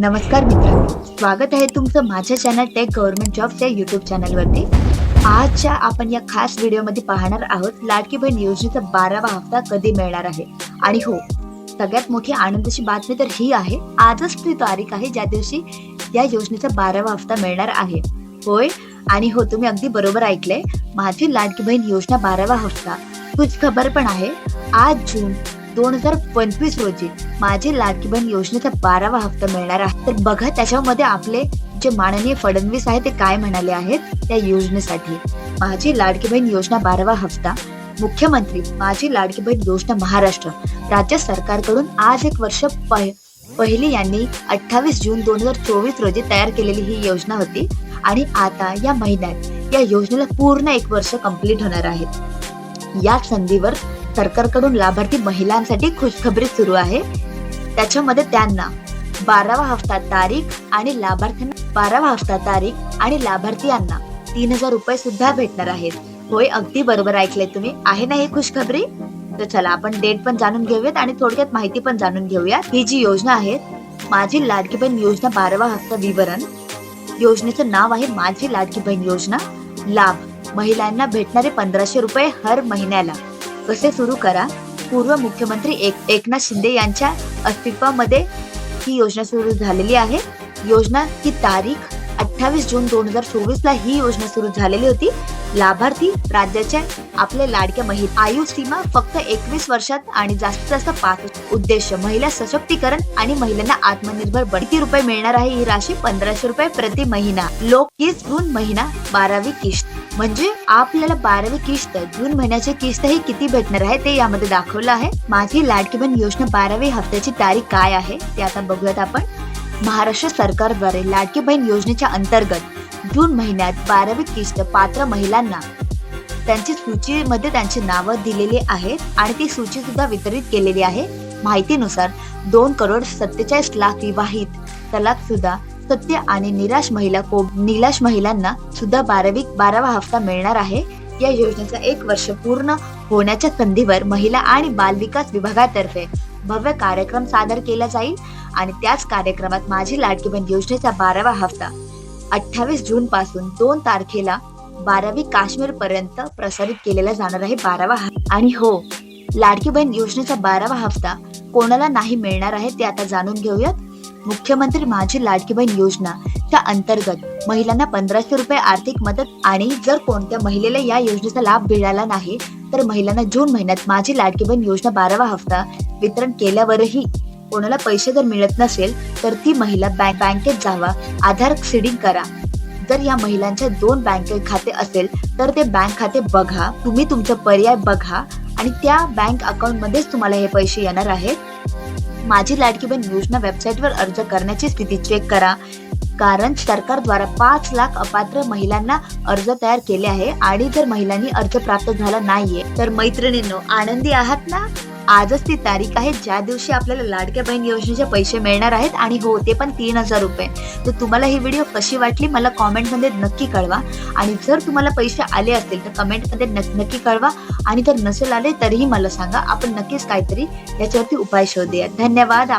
नमस्कार मित्रांनो. स्वागत आहे तुमचं माझ्या चॅनल टेक गव्हर्नमेंट जॉबच्या युट्यूब चॅनलवरती आजच्या आपण या खास व्हिडिओमध्ये पाहणार आहोत लाडकी बहीण योजनेचा बारावा हप्ता कधी मिळणार आहे? आणि हो सगळ्यात मोठी आनंदाची बातमी तर ही आहे आजच ती तारीख आहे ज्या दिवशी या योजनेचा बारावा हप्ता मिळणार आहे. होय? आणि हो तुम्ही अगदी बरोबर ऐकलंय. माझी लाडकी बहीण योजना बारावा हप्ता. तुझी खबर पण आहे आज जून दोन हजार पंचवीस रोजी माझी लाडकी बहीण योजनेचा बारावा हप्ता मिळणार आहे. तर बघा त्याच्यामध्ये आपले जे माननीय फडणवीस आहे ते काय म्हणाले आहेत त्या योजनेसाठी. माझी लाडकी बहीण योजना बारावा हप्ता. मुख्यमंत्री माझी लाडकी बहीण योजना महाराष्ट्र. राज्य सरकारकडून आज एक वर्ष पह- पहिली यांनी अठ्ठावीस जून दोन हजार चोवीस रोजी तयार केलेली ही योजना होती आणि आता या महिन्यात या योजनेला पूर्ण एक वर्ष कंप्लीट होणार आहे. या संधीवर सरकारकडून लाभार्थी महिलांसाठी खुशखबरी सुरू आहे. त्याच्यामध्ये त्यांना बारावा हप्ता तारीख आणि लाभार्थ्यांना बारावा हप्ता तारीख आणि लाभार्थ्यांना तीन हजार रुपये सुद्धा भेटणार आहेत. होय अगदी बरोबर ऐकलंय तुम्ही. आहे ना ही खुशखबरी? तर चला आपण डेट पण जाणून घेऊयात आणि थोडक्यात माहिती पण जाणून घेऊया ही जी योजना आहे माझी लाडकी बहीण योजना बारावा हप्ता विवरण. योजनेचं नाव आहे माझी लाडकी बहीण योजना. लाभ महिलांना भेटणारे पंधराशे रुपये हर महिन्याला. कसे सुरू करा? पूर्व मुख्यमंत्री एक एकनाथ शिंदे यांच्या अस्तित्वामध्ये ही योजना सुरू झालेली आहे. योजना ही तारीख अठ्ठावीस जून दोन हजार चोवीस ला ही योजना सुरू झालेली होती. लाभार्थी राज्याच्या आपल्या लाडक्या महिला आयु सीमा फक्त एकवीस वर्षात आणि जास्तीत जास्त पाच उद्देश महिला सशक्तीकरण आणि महिलांना आत्मनिर्भर बढती किती रुपये मिळणार आहे ही राशी पंधराशे रुपये प्रति महिना. लोक हीच जून महिना बारावी किश्त. म्हणजे आपल्याला बारावी किस्त जून महिन्याची किस्त ही किती भेटणार आहे ते यामध्ये दाखवलं आहे. माझी लाडकी बहीण योजना बारावी हप्त्याची तारीख काय आहे ते आता बघूयात आपण. महाराष्ट्र सरकारद्वारे लाडकी बहीण योजनेच्या अंतर्गत जून महिन्यात बारावी किस्त पात्र महिलांना त्यांची सूचीमध्ये त्यांची नावं दिलेली आहेत आणि ती सूची सुद्धा वितरित केलेली आहे. माहितीनुसार दोन करोड सत्तेचाळीस लाख विवाहित तलाक सुद्धा सत्य आणि निराश महिला को निराश महिलांना सुद्धा बारावी बारावा हप्ता मिळणार आहे. या योजनेचा एक वर्ष पूर्ण होण्याच्या संधीवर महिला आणि बालविकास विभागातर्फे भव्य कार्यक्रम सादर केला जाईल. आणि त्याच कार्यक्रमात माझी लाडकी बहीण योजनेचा बारावा हप्ता अठ्ठावीस जून पासून दोन तारखेला बारावी काश्मीर पर्यंत प्रसारित केलेला जाणार आहे बारावा आणि हो लाडकी बहीण योजनेचा बारावा हप्ता कोणाला नाही मिळणार आहे ते आता जाणून घेऊयात. मुख्यमंत्री माझी लाडकी बहीण योजना च्या अंतर्गत महिलांना पंधराशे रुपये आर्थिक मदत आणि जर कोणत्या महिलेला या योजनेचा लाभ मिळाला नाही तर महिलांना जून महिन्यात माझी लाडकी बहीण योजना बारावा हप्ता वितरण केल्यावरही कोणाला पैसे जर मिळत नसेल तर ती महिला बँक बँकेत जावा आधार सीडिंग करा. जर या महिलांच्या दोन बँक खाते असेल तर ते बँक खाते बघा तुम्ही तुमचा पर्याय बघा आणि त्या बँक अकाउंट मध्येच तुम्हाला हे पैसे येणार आहेत. माझी लाडकी बहीण योजना वेबसाईटवर अर्ज करण्याची स्थिती चेक करा. कारण सरकारद्वारा पाच लाख अपात्र महिलांना अर्ज तयार केले आहे आणि जर महिलांनी अर्ज प्राप्त झाला नाहीये तर मैत्रिणींनो आनंदी आहात ना? आजच ती तारीख आहे ज्या दिवशी आपल्याला लाडक्या बहीण योजनेचे पैसे मिळणार आहेत आणि हो ते पण तीन हजार रुपये. तर तुम्हाला ही व्हिडिओ कशी वाटली मला कॉमेंटमध्ये नक्की कळवा. आणि जर तुम्हाला पैसे आले असतील तर कमेंटमध्ये नक्की कळवा. आणि जर नसेल आले तरीही मला सांगा. आपण नक्कीच काहीतरी याच्यावरती उपाय शोधूया. धन्यवाद.